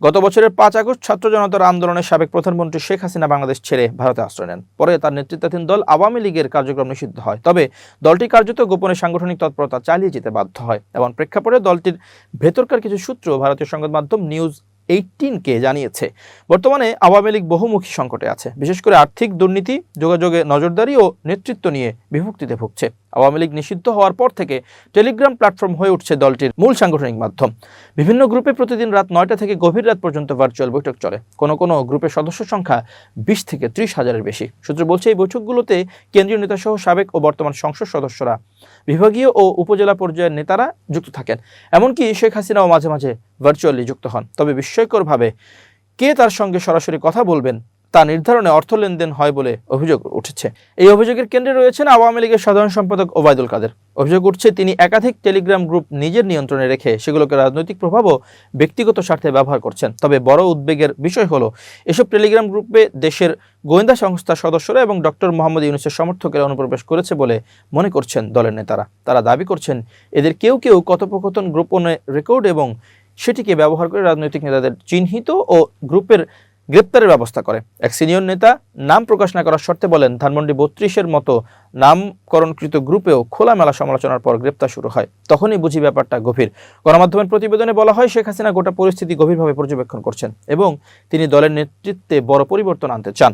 গত বছরের পাঁচ আগস্ট ছাত্র জনতার আন্দোলনের সাবেক প্রধানমন্ত্রী শেখ হাসিনা বাংলাদেশ ছেড়ে ভারতে আশ্রয় নেন। পরে তার নেতৃত্বাধীন দল আওয়ামী লীগের কার্যক্রম নিষিদ্ধ হয়। তবে দলটি কার্যত গোপনে সাংগঠনিক তৎপরতা চালিয়ে যেতে বাধ্য হয় এবং প্রেক্ষাপটে দলটির ভেতরকার কিছু সূত্র ভারতীয় সংবাদ মাধ্যম নিউজ এইটিনকে জানিয়েছে। বর্তমানে আওয়ামী লীগ বহুমুখী সংকটে আছে। বিশেষ করে আর্থিক দুর্নীতি, যোগাযোগে নজরদারি ও নেতৃত্ব নিয়ে বিভক্তিতে ভুগছে। আওয়ামী লীগ নিষিদ্ধ হওয়ার পর থেকে টেলিগ্রাম প্ল্যাটফর্ম হয়ে উঠছে দলটির মূল সাংগঠনিক মাধ্যম। বিভিন্ন গ্রুপে প্রতিদিন রাত নয়টা থেকে গভীর রাত পর্যন্ত ভার্চুয়াল বৈঠক চলে। কোনো কোনো গ্রুপের সদস্য সংখ্যা বিশ থেকে ত্রিশ হাজারের বেশি। সূত্র বলছে, এই বৈঠকগুলোতে কেন্দ্রীয় নেতাসহ সাবেক ও বর্তমান সংসদ সদস্যরা, বিভাগীয় ও উপজেলা পর্যায়ের নেতারা যুক্ত থাকেন। এমনকি শেখ হাসিনাও মাঝে মাঝে ভার্চুয়ালি যুক্ত হন। তবে বিস্ময়করভাবে কে তার সঙ্গে সরাসরি কথা বলবেন তা নির্ধারণে অর্থ লেনদেন হয় বলে অভিযোগ উঠেছে। এই অভিযোগের কেন্দ্রে রয়েছেন আওয়ামী লীগের সাধারণ সম্পাদক ওবায়দুল কাদের। অভিযোগ উঠছে, তিনি একাধিক টেলিগ্রাম গ্রুপ নিজের নিয়ন্ত্রণে রেখে সেগুলোকে রাজনৈতিক প্রভাব ও ব্যক্তিগত স্বার্থে ব্যবহার করছেন। তবে বড় উদ্বেগের বিষয় হলো, এসব টেলিগ্রাম গ্রুপে দেশের গোয়েন্দা সংস্থার সদস্যরা এবং ডক্টর মোহাম্মদ ইউনুসের সমর্থকেরা অনুপ্রবেশ করেছে বলে মনে করছেন দলের নেতারা। তারা দাবি করছেন, এদের কেউ কেউ কথোপকথন গোপনে রেকর্ড এবং সেটিকে ব্যবহার করে রাজনৈতিক নেতাদের চিহ্নিত ও গ্রুপের গ্রেপ্তারের ব্যবস্থা করে। এক সিনিয়র নেতা নাম প্রকাশ না করার শর্তে বলেন, ধানমন্ডি বত্রিশের মতো নামকরণকৃত গ্রুপেও খোলামেলা সমালোচনার পর গ্রেপ্তার শুরু হয়। তখনই বুঝি ব্যাপারটা গভীর। গণমাধ্যমের প্রতিবেদনে বলা হয়, শেখ হাসিনা গোটা পরিস্থিতি গভীরভাবে পর্যবেক্ষণ করছেন এবং তিনি দলের নেতৃত্বে বড় পরিবর্তন আনতে চান।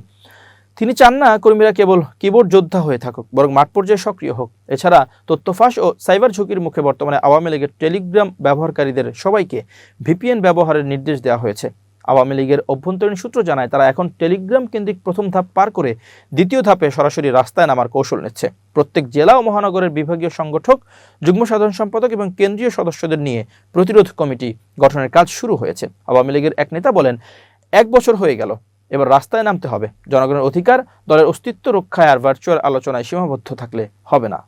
তিনি চান না কর্মীরা কেবল কিবোর্ড যোদ্ধা হয়ে থাকুক, বরং মাঠ পর্যায়ে সক্রিয় হোক। এছাড়া তথ্য ফাঁস ও সাইবার ঝুঁকির মুখে বর্তমানে আওয়ামী লীগের টেলিগ্রাম ব্যবহারকারীদের সবাইকে ভিপিএন ব্যবহারের নির্দেশ দেওয়া হয়েছে। আওয়ামী লীগের অভ্যন্তরীণ সূত্র জানায়, তারা এখন টেলিগ্রাম কেন্দ্রিক প্রথম ধাপ পার করে দ্বিতীয় ধাপে সরাসরি রাস্তায় নামার কৌশল নিচ্ছে। প্রত্যেক জেলা ও মহানগরের বিভাগীয় সংগঠক, যুগ্ম সাধারণ সম্পাদক এবং কেন্দ্রীয় সদস্যদের নিয়ে প্রতিরোধ কমিটি গঠনের কাজ শুরু হয়েছে। আওয়ামী লীগের এক নেতা বলেন, এক বছর হয়ে গেল, এবার রাস্তায় নামতে হবে। জনগণের অধিকার, দলের অস্তিত্ব রক্ষায় আর ভার্চুয়াল আলোচনায় সীমাবদ্ধ থাকলে হবে না।